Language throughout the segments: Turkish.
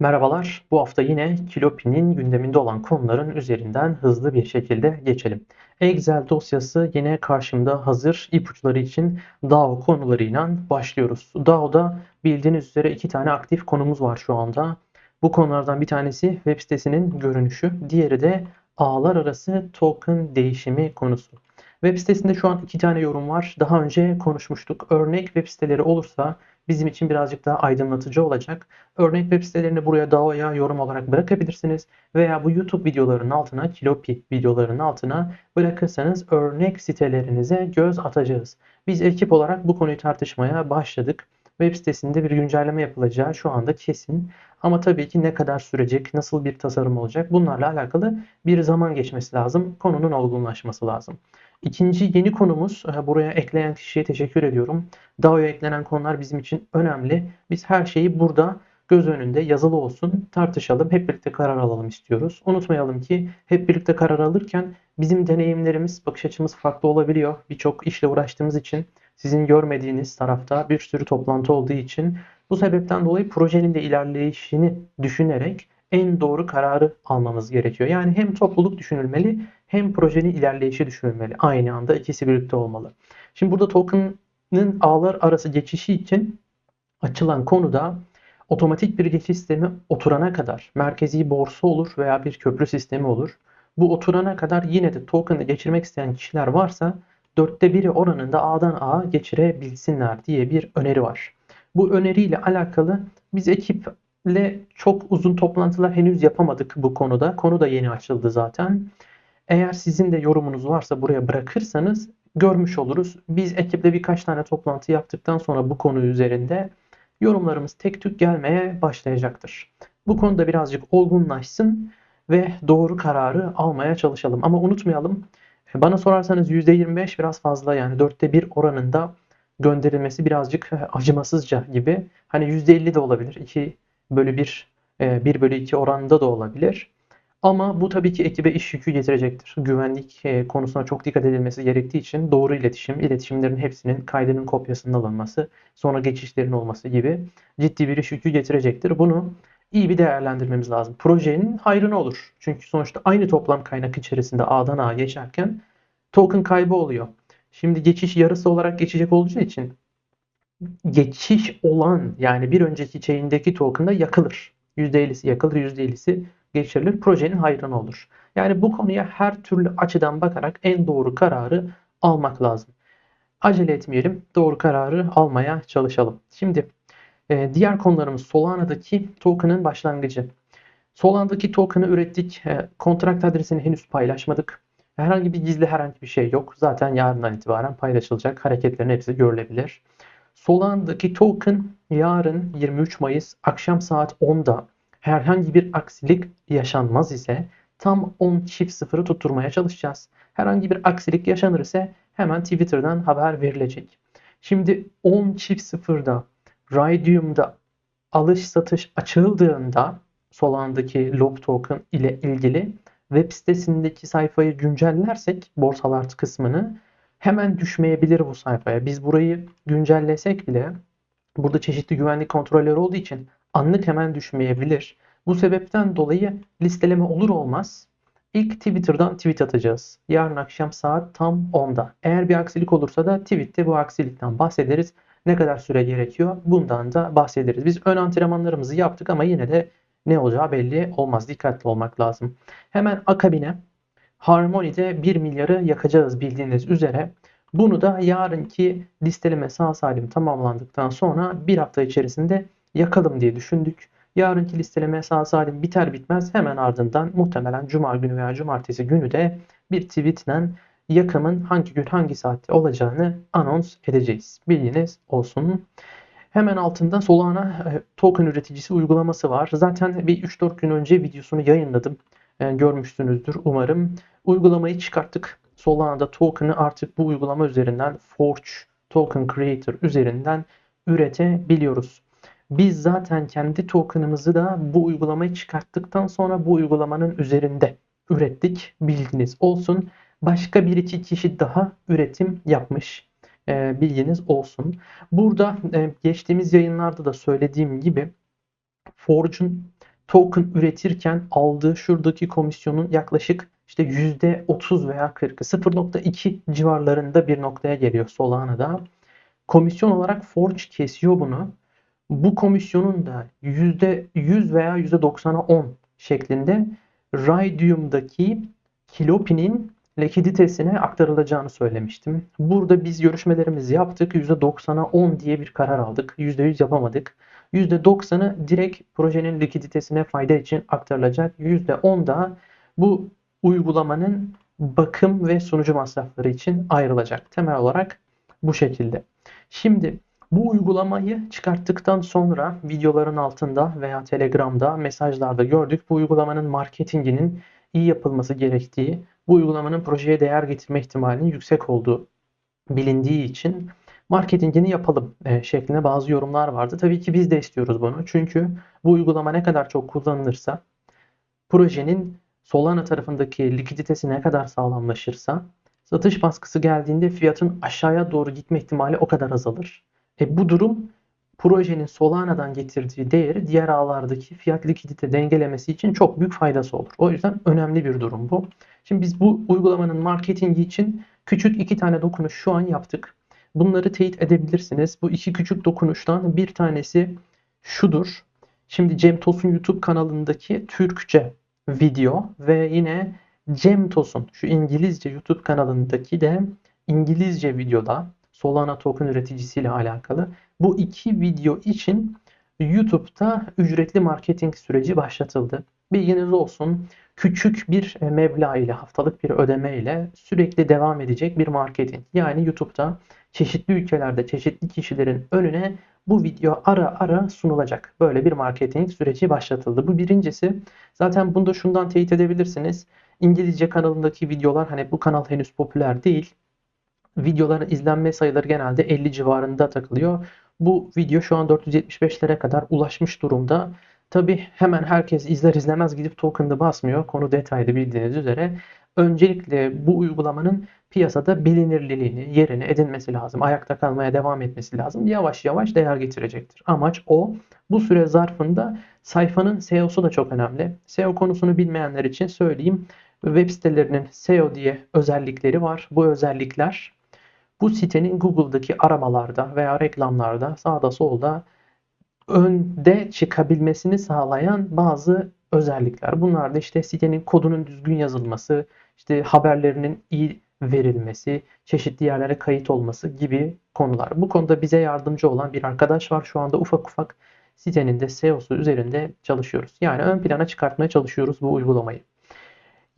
Merhabalar. Bu hafta yine Kilopi'nin gündeminde olan konuların üzerinden hızlı bir şekilde geçelim. Excel dosyası yine karşımda hazır ipuçları için DAO konularıyla başlıyoruz. DAO'da bildiğiniz üzere iki tane aktif konumuz var şu anda. Bu konulardan bir tanesi web sitesinin görünüşü, diğeri de ağlar arası token değişimi konusu. Web sitesinde şu an iki tane yorum var. Daha önce konuşmuştuk. Örnek web siteleri olursa bizim için birazcık daha aydınlatıcı olacak. Örnek web sitelerini buraya DAO'ya yorum olarak bırakabilirsiniz. Veya bu YouTube videolarının altına, Kilopi videolarının altına bırakırsanız örnek sitelerinize göz atacağız. Biz ekip olarak bu konuyu tartışmaya başladık. Web sitesinde bir güncelleme yapılacağı şu anda kesin. Ama tabii ki ne kadar sürecek, nasıl bir tasarım olacak bunlarla alakalı bir zaman geçmesi lazım. Konunun olgunlaşması lazım. İkinci yeni konumuz, e, buraya ekleyen kişiye teşekkür ediyorum. DAO'ya eklenen konular bizim için önemli. Biz her şeyi burada göz önünde yazılı olsun, tartışalım, hep birlikte karar alalım istiyoruz. Unutmayalım ki hep birlikte karar alırken bizim deneyimlerimiz, bakış açımız farklı olabiliyor. Birçok işle uğraştığımız için sizin görmediğiniz tarafta bir sürü toplantı olduğu için bu sebepten dolayı projenin de ilerleyişini düşünerek en doğru kararı almamız gerekiyor. Yani hem topluluk düşünülmeli hem projenin ilerleyişi düşünülmeli. Aynı anda ikisi birlikte olmalı. Şimdi burada token'ın ağlar arası geçişi için açılan konuda otomatik bir geçiş sistemi oturana kadar merkezi borsa olur veya bir köprü sistemi olur. Bu oturana kadar yine de token'ı geçirmek isteyen kişiler varsa dörtte biri oranında A'dan A'ya geçirebilsinler diye bir öneri var. Bu öneriyle alakalı biz ekiple çok uzun toplantılar henüz yapamadık bu konuda. Konu da yeni açıldı zaten. Eğer sizin de yorumunuz varsa buraya bırakırsanız görmüş oluruz. Biz ekiple birkaç tane toplantı yaptıktan sonra bu konu üzerinde yorumlarımız tek tük gelmeye başlayacaktır. Bu konuda birazcık olgunlaşsın ve doğru kararı almaya çalışalım. Ama unutmayalım bana sorarsanız %25 biraz fazla yani dörtte bir oranında gönderilmesi birazcık acımasızca gibi. Hani %50 de olabilir. 2 bölü 1, 1 bölü 2 oranında da olabilir. Ama bu tabii ki ekibe iş yükü getirecektir. Güvenlik e, konusuna çok dikkat edilmesi gerektiği için doğru iletişim, iletişimlerin hepsinin kaydının kopyasının alınması, sonra geçişlerin olması gibi ciddi bir iş yükü getirecektir. Bunu iyi bir değerlendirmemiz lazım. Projenin hayrına olur. Çünkü sonuçta aynı toplam kaynak içerisinde A'dan A'ya geçerken token kaybı oluyor. Şimdi geçiş yarısı olarak geçecek olacağı için geçiş olan yani bir önceki chain'deki token da yakılır. %50'si yakılır, %50'si geçirilir. Projenin hayrına olur. Yani bu konuya her türlü açıdan bakarak en doğru kararı almak lazım. Acele etmeyelim. Doğru kararı almaya çalışalım. Şimdi e, diğer konularımız Solana'daki token'ın başlangıcı. Solana'daki token'ı ürettik. E, kontrakt adresini henüz paylaşmadık. Herhangi bir gizli herhangi bir şey yok. Zaten yarından itibaren paylaşılacak. Hareketlerin hepsi görülebilir. Solana'daki token yarın 23 Mayıs akşam saat 10'da herhangi bir aksilik yaşanmaz ise tam 10 çift sıfırı tutturmaya çalışacağız. Herhangi bir aksilik yaşanır ise hemen Twitter'dan haber verilecek. Şimdi 10 çift sıfırda Radium'da alış satış açıldığında Solana'daki Lob Token ile ilgili web sitesindeki sayfayı güncellersek borsalar kısmını hemen düşmeyebilir bu sayfaya. Biz burayı güncellesek bile burada çeşitli güvenlik kontrolleri olduğu için anlık hemen düşmeyebilir. Bu sebepten dolayı listeleme olur olmaz ilk Twitter'dan tweet atacağız. Yarın akşam saat tam 10'da. Eğer bir aksilik olursa da tweette bu aksilikten bahsederiz. Ne kadar süre gerekiyor bundan da bahsederiz. Biz ön antrenmanlarımızı yaptık ama yine de ne olacağı belli olmaz. Dikkatli olmak lazım. Hemen akabine Harmony'de 1 milyarı yakacağız bildiğiniz üzere. Bunu da yarınki listeleme sağ salim tamamlandıktan sonra bir hafta içerisinde yakalım diye düşündük. Yarınki listeleme sağ salim biter bitmez hemen ardından muhtemelen cuma günü veya cumartesi günü de bir tweetle yakımın hangi gün hangi saatte olacağını anons edeceğiz. Bilginiz olsun. Hemen altında Solana e, token üreticisi uygulaması var. Zaten bir 3-4 gün önce videosunu yayınladım. Yani e, görmüşsünüzdür umarım. Uygulamayı çıkarttık. Solana'da token'ı artık bu uygulama üzerinden Forge Token Creator üzerinden üretebiliyoruz. Biz zaten kendi token'ımızı da bu uygulamayı çıkarttıktan sonra bu uygulamanın üzerinde ürettik. Bilginiz olsun. Başka bir iki kişi daha üretim yapmış. E, bilginiz olsun. Burada e, geçtiğimiz yayınlarda da söylediğim gibi Forge'un token üretirken aldığı şuradaki komisyonun yaklaşık işte %30 veya 40'ı 0.2 civarlarında bir noktaya geliyor Solana'da. Komisyon olarak Forge kesiyor bunu. Bu komisyonun da %100 veya %90'a 10 şeklinde Rhodium'daki Kilopin'in likiditesine aktarılacağını söylemiştim. Burada biz görüşmelerimizi yaptık. %90'a 10 diye bir karar aldık. %100 yapamadık. %90'ı direkt projenin likiditesine fayda için aktarılacak. %10 da bu uygulamanın bakım ve sunucu masrafları için ayrılacak. Temel olarak bu şekilde. Şimdi bu uygulamayı çıkarttıktan sonra videoların altında veya Telegram'da mesajlarda gördük. Bu uygulamanın marketinginin iyi yapılması gerektiği, bu uygulamanın projeye değer getirme ihtimalinin yüksek olduğu bilindiği için marketingini yapalım e, şeklinde bazı yorumlar vardı. Tabii ki biz de istiyoruz bunu. Çünkü bu uygulama ne kadar çok kullanılırsa projenin Solana tarafındaki likiditesi ne kadar sağlamlaşırsa satış baskısı geldiğinde fiyatın aşağıya doğru gitme ihtimali o kadar azalır. E, bu durum projenin Solana'dan getirdiği değeri diğer ağlardaki fiyat likidite dengelemesi için çok büyük faydası olur. O yüzden önemli bir durum bu. Şimdi biz bu uygulamanın marketingi için küçük iki tane dokunuş şu an yaptık. Bunları teyit edebilirsiniz. Bu iki küçük dokunuştan bir tanesi şudur. Şimdi Cem Tosun YouTube kanalındaki Türkçe video ve yine Cem Tosun şu İngilizce YouTube kanalındaki de İngilizce videoda Solana token üreticisiyle alakalı bu iki video için YouTube'da ücretli marketing süreci başlatıldı. Bilginiz olsun küçük bir meblağ ile haftalık bir ödeme ile sürekli devam edecek bir marketing. Yani YouTube'da çeşitli ülkelerde çeşitli kişilerin önüne bu video ara ara sunulacak. Böyle bir marketing süreci başlatıldı. Bu birincisi. Zaten bunu da şundan teyit edebilirsiniz. İngilizce kanalındaki videolar hani bu kanal henüz popüler değil. Videoların izlenme sayıları genelde 50 civarında takılıyor. Bu video şu an 475'lere kadar ulaşmış durumda. Tabi hemen herkes izler izlemez gidip token'da basmıyor. Konu detaylı bildiğiniz üzere. Öncelikle bu uygulamanın piyasada bilinirliğini, yerini edinmesi lazım. Ayakta kalmaya devam etmesi lazım. Yavaş yavaş değer getirecektir. Amaç o. Bu süre zarfında sayfanın SEO'su da çok önemli. SEO konusunu bilmeyenler için söyleyeyim. Web sitelerinin SEO diye özellikleri var. Bu özellikler bu sitenin Google'daki aramalarda veya reklamlarda sağda solda önde çıkabilmesini sağlayan bazı özellikler. Bunlar da işte sitenin kodunun düzgün yazılması, işte haberlerinin iyi verilmesi, çeşitli yerlere kayıt olması gibi konular. Bu konuda bize yardımcı olan bir arkadaş var. Şu anda ufak ufak sitenin de SEO'su üzerinde çalışıyoruz. Yani ön plana çıkartmaya çalışıyoruz bu uygulamayı.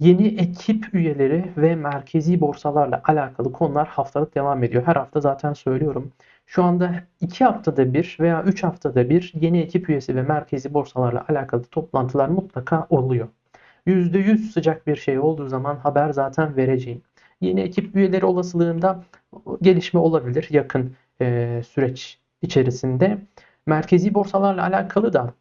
Yeni ekip üyeleri ve merkezi borsalarla alakalı konular haftalık devam ediyor. Her hafta zaten söylüyorum. Şu anda 2 haftada bir veya 3 haftada bir yeni ekip üyesi ve merkezi borsalarla alakalı toplantılar mutlaka oluyor. %100 sıcak bir şey olduğu zaman haber zaten vereceğim. Yeni ekip üyeleri olasılığında gelişme olabilir yakın e, süreç içerisinde. Merkezi borsalarla alakalı da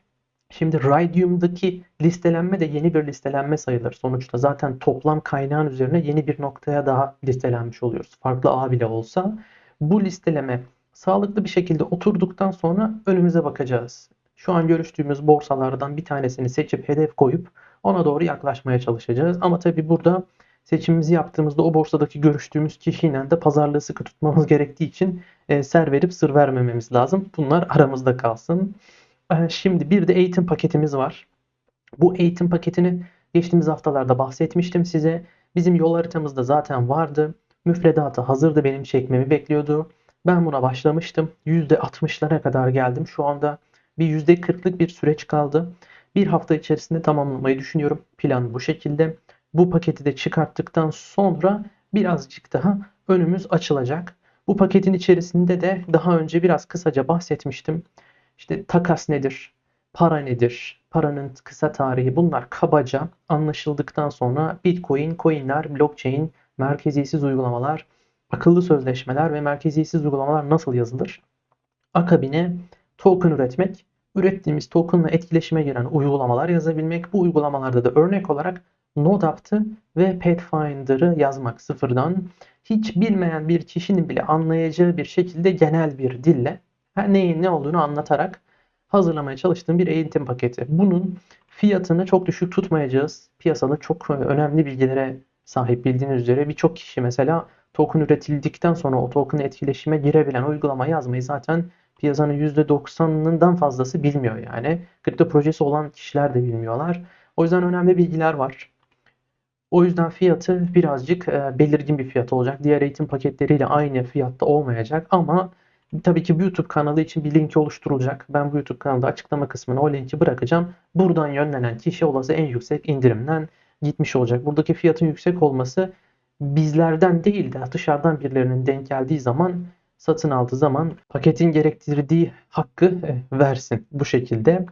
Şimdi Rhodium'daki listelenme de yeni bir listelenme sayılır. Sonuçta zaten toplam kaynağın üzerine yeni bir noktaya daha listelenmiş oluyoruz. Farklı ağ bile olsa. Bu listeleme sağlıklı bir şekilde oturduktan sonra önümüze bakacağız. Şu an görüştüğümüz borsalardan bir tanesini seçip hedef koyup ona doğru yaklaşmaya çalışacağız. Ama tabi burada seçimimizi yaptığımızda o borsadaki görüştüğümüz kişiyle de pazarlığı sıkı tutmamız gerektiği için e, ser verip sır vermememiz lazım. Bunlar aramızda kalsın. E, şimdi bir de eğitim paketimiz var. Bu eğitim paketini geçtiğimiz haftalarda bahsetmiştim size. Bizim yol haritamızda zaten vardı. Müfredatı hazırdı benim çekmemi bekliyordu. Ben buna başlamıştım. %60'lara kadar geldim. Şu anda bir %40'lık bir süreç kaldı. Bir hafta içerisinde tamamlamayı düşünüyorum. Plan bu şekilde. Bu paketi de çıkarttıktan sonra birazcık daha önümüz açılacak. Bu paketin içerisinde de daha önce biraz kısaca bahsetmiştim. İşte takas nedir? Para nedir? Paranın kısa tarihi bunlar kabaca anlaşıldıktan sonra Bitcoin, coinler, blockchain, merkeziyetsiz uygulamalar, akıllı sözleşmeler ve merkeziyetsiz uygulamalar nasıl yazılır? Akabine token üretmek, ürettiğimiz tokenla etkileşime giren uygulamalar yazabilmek, bu uygulamalarda da örnek olarak NodeApp'tı ve Pathfinder'ı yazmak sıfırdan hiç bilmeyen bir kişinin bile anlayacağı bir şekilde genel bir dille neyin ne olduğunu anlatarak hazırlamaya çalıştığım bir eğitim paketi. Bunun Fiyatını çok düşük tutmayacağız. Piyasada çok önemli bilgilere sahip bildiğiniz üzere birçok kişi mesela token üretildikten sonra o token etkileşime girebilen uygulama yazmayı zaten piyasanın %90'ından fazlası bilmiyor yani. Kripto projesi olan kişiler de bilmiyorlar. O yüzden önemli bilgiler var. O yüzden fiyatı birazcık e, belirgin bir fiyat olacak. Diğer eğitim paketleriyle aynı fiyatta olmayacak ama tabii ki bu YouTube kanalı için bir link oluşturulacak. Ben bu YouTube kanalda açıklama kısmına o linki bırakacağım. Buradan yönlenen kişi olası en yüksek indirimden gitmiş olacak. Buradaki fiyatın yüksek olması bizlerden değil de dışarıdan birilerinin denk geldiği zaman satın aldığı zaman paketin gerektirdiği hakkı e, versin bu şekilde.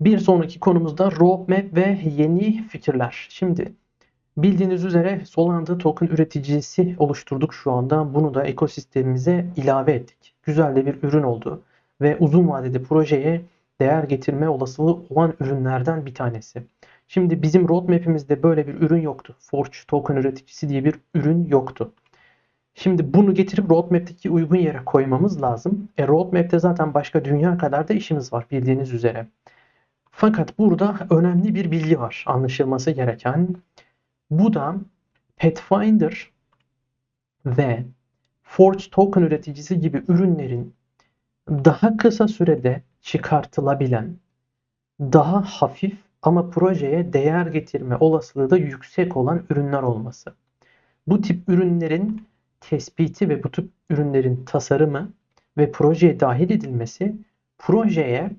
Bir sonraki konumuzda roadmap ve yeni fikirler. Şimdi bildiğiniz üzere Solana token üreticisi oluşturduk şu anda. Bunu da ekosistemimize ilave ettik. Güzel de bir ürün oldu ve uzun vadede projeye değer getirme olasılığı olan ürünlerden bir tanesi. Şimdi bizim roadmap'imizde böyle bir ürün yoktu. Forge token üreticisi diye bir ürün yoktu. Şimdi bunu getirip roadmap'teki uygun yere koymamız lazım. E roadmap'te zaten başka dünya kadar da işimiz var bildiğiniz üzere. Fakat burada önemli bir bilgi var anlaşılması gereken. Bu da Pathfinder ve Forge token üreticisi gibi ürünlerin daha kısa sürede çıkartılabilen, daha hafif ama projeye değer getirme olasılığı da yüksek olan ürünler olması. Bu tip ürünlerin tespiti ve bu tip ürünlerin tasarımı ve projeye dahil edilmesi projeye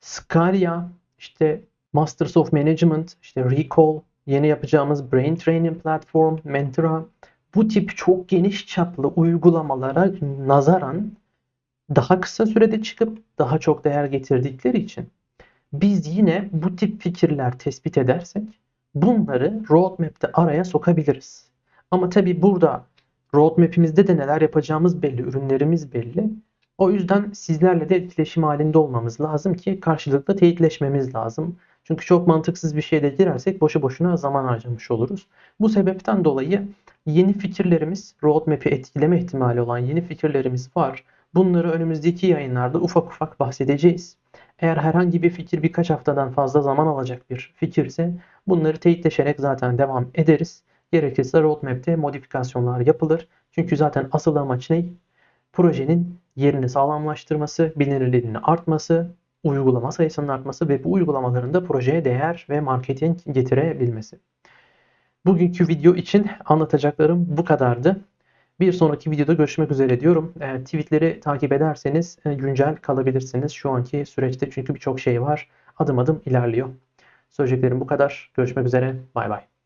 Scalia, işte Masters of Management, işte Recall, yeni yapacağımız Brain Training Platform, Mentora bu tip çok geniş çaplı uygulamalara nazaran daha kısa sürede çıkıp daha çok değer getirdikleri için biz yine bu tip fikirler tespit edersek bunları roadmap'te araya sokabiliriz. Ama tabi burada roadmap'imizde de neler yapacağımız belli, ürünlerimiz belli. O yüzden sizlerle de etkileşim halinde olmamız lazım ki karşılıklı teyitleşmemiz lazım. Çünkü çok mantıksız bir şeyde girersek boşu boşuna zaman harcamış oluruz. Bu sebepten dolayı yeni fikirlerimiz, roadmap'i etkileme ihtimali olan yeni fikirlerimiz var. Bunları önümüzdeki yayınlarda ufak ufak bahsedeceğiz. Eğer herhangi bir fikir birkaç haftadan fazla zaman alacak bir fikirse bunları teyitleşerek zaten devam ederiz. Gerekirse roadmap'te modifikasyonlar yapılır. Çünkü zaten asıl amaç ne? Projenin yerini sağlamlaştırması, bilinirliğinin artması, uygulama sayısının artması ve bu uygulamaların da projeye değer ve marketing getirebilmesi. Bugünkü video için anlatacaklarım bu kadardı. Bir sonraki videoda görüşmek üzere diyorum. E, tweetleri takip ederseniz e, güncel kalabilirsiniz şu anki süreçte çünkü birçok şey var. Adım adım ilerliyor. Söyleyeceklerim bu kadar. Görüşmek üzere. Bay bay.